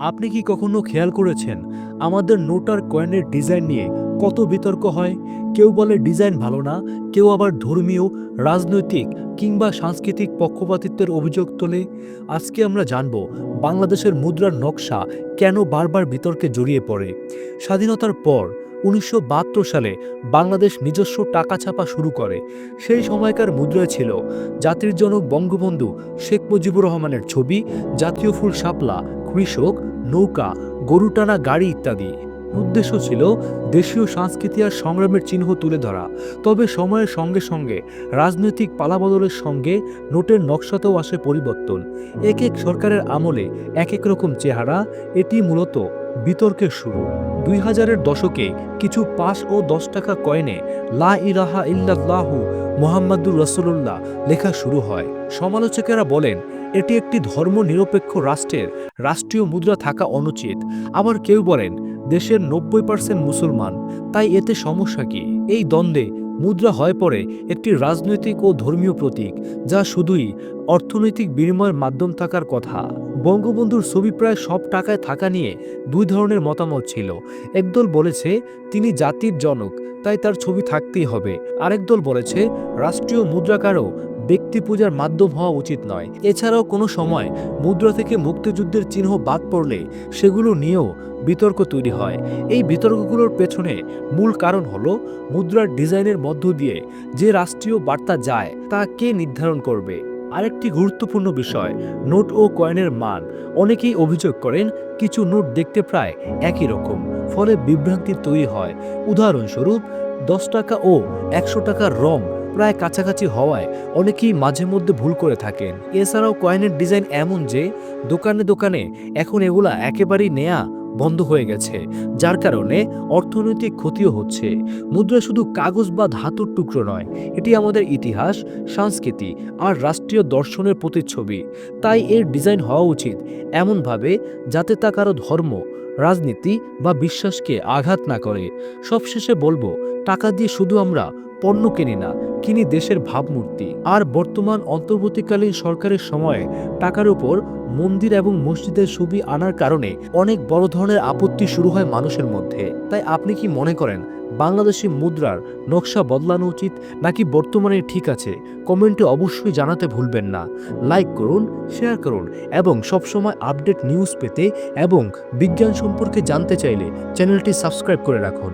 আপনি কি কখনো খেয়াল করেছেন আমাদের নোটার কয়েনের ডিজাইন নিয়ে কত বিতর্ক হয়? কেউ বলে ডিজাইন ভালো না, কেউ আবার ধর্মীয়, রাজনৈতিক কিংবা সাংস্কৃতিক পক্ষপাতিত্বের অভিযোগ তোলে। আজকে আমরা জানব বাংলাদেশের মুদ্রার নকশা কেন বারবার বিতর্কে জড়িয়ে পড়ে। স্বাধীনতার পর উনিশশো বাহাত্তর সালে বাংলাদেশ নিজস্ব টাকা ছাপা শুরু করে। সেই সময়কার মুদ্রায় ছিল জাতির জনক বঙ্গবন্ধু শেখ মুজিবুর রহমানের ছবি, জাতীয় ফুল শাপলা, কৃষক নৌকা, গরুটানা গাড়ি ইত্যাদি। উদ্দেশ্য ছিল দেশীয় সংস্কৃতি আর সংগ্রামের চিহ্ন তুলে ধরা। তবে সময়ের সঙ্গে সঙ্গে রাজনৈতিক পালাবদলের সঙ্গে নোটের নকশাতেও আসে পরিবর্তন। এক এক সরকারের আমলে এক এক রকম চেহারা, এটি মূলত বিতর্কের শুরু। দুই হাজারের দশকে কিছু পাঁচ ও দশ টাকা কয়েনে লা ইলাহা ইল্লাল্লাহু মোহাম্মদুর রসুল্লাহ লেখা শুরু হয়। সমালোচকেরা বলেন এটি একটি ধর্মনিরপেক্ষ রাষ্ট্রের রাষ্ট্রীয় মুদ্রা থাকা অনুচিত। আবার কেউ বলেন, দেশের নব্বই পার্সেন্ট মুসলমান। তাই এতে সমস্যা কি? এই দ্বন্দ্বে মুদ্রা হয় পরে একটি রাজনৈতিক ও ধর্মীয় প্রতীক, যা শুধুই অর্থনৈতিক বিনিময়ের মাধ্যম থাকার কথা। বঙ্গবন্ধুর ছবি প্রায় সব টাকায় থাকা নিয়ে দুই ধরনের মতামত ছিল। একদল বলেছে, তিনি জাতির জনক, তাই তার ছবি থাকতেই হবে। আরেক দল বলেছে, রাষ্ট্রীয় মুদ্রাকারও ব্যক্তি পূজার মাধ্যম হওয়া উচিত নয়। এছাড়াও কোনো সময় মুদ্রা থেকে মুক্তিযুদ্ধের চিহ্ন বাদ পড়লে সেগুলো নিয়েও বিতর্ক তৈরি হয়। এই বিতর্কগুলোর পেছনে মূল কারণ হলো মুদ্রার ডিজাইনের মধ্য দিয়ে যে রাষ্ট্রীয় বার্তা যায়, তা কে নির্ধারণ করবে? আরেকটি গুরুত্বপূর্ণ বিষয়, নোট ও কয়েনের মান। অনেকেই অভিযোগ করেন, কিছু নোট দেখতে প্রায় একই রকম, ফলে বিভ্রান্তি তৈরি হয়। উদাহরণস্বরূপ, দশ টাকা ও একশো টাকার রং প্রায় কাছাকাছি হওয়ায় অনেকেই মাঝে মধ্যে ভুল করে থাকেন। এছাড়াও কয়েনের ডিজাইন এমন যে, দোকানে দোকানে এখন এগুলা একেবারেই নেয়া বন্ধ হয়ে গেছে, যার কারণে অর্থনৈতিক ক্ষতিও হচ্ছে। মুদ্রা শুধু কাগজ বা ধাতুর টুকরো নয়, এটি আমাদের ইতিহাস, সংস্কৃতি আর রাষ্ট্রীয় দর্শনের প্রতিচ্ছবি। তাই এর ডিজাইন হওয়া উচিত এমনভাবে যাতে তা কারও ধর্ম, রাজনীতি বা বিশ্বাসকে আঘাত না করে। সবশেষে বলব, টাকা দিয়ে শুধু আমরা পণ্য কিনি না, কিনি দেশের ভাবমূর্তি। আর বর্তমান অন্তর্বর্তীকালীন সরকারের সময়ে টাকার উপর মন্দির এবং মসজিদের ছবি আনার কারণে অনেক বড় ধরনের আপত্তি শুরু হয় মানুষের মধ্যে। তাই আপনি কি মনে করেন, বাংলাদেশি মুদ্রার নকশা বদলানো উচিত নাকি বর্তমানে ঠিক আছে? কমেন্টে অবশ্যই জানাতে ভুলবেন না। লাইক করুন, শেয়ার করুন এবং সবসময় আপডেট নিউজ পেতে এবং বিজ্ঞান সম্পর্কে জানতে চাইলে চ্যানেলটি সাবস্ক্রাইব করে রাখুন।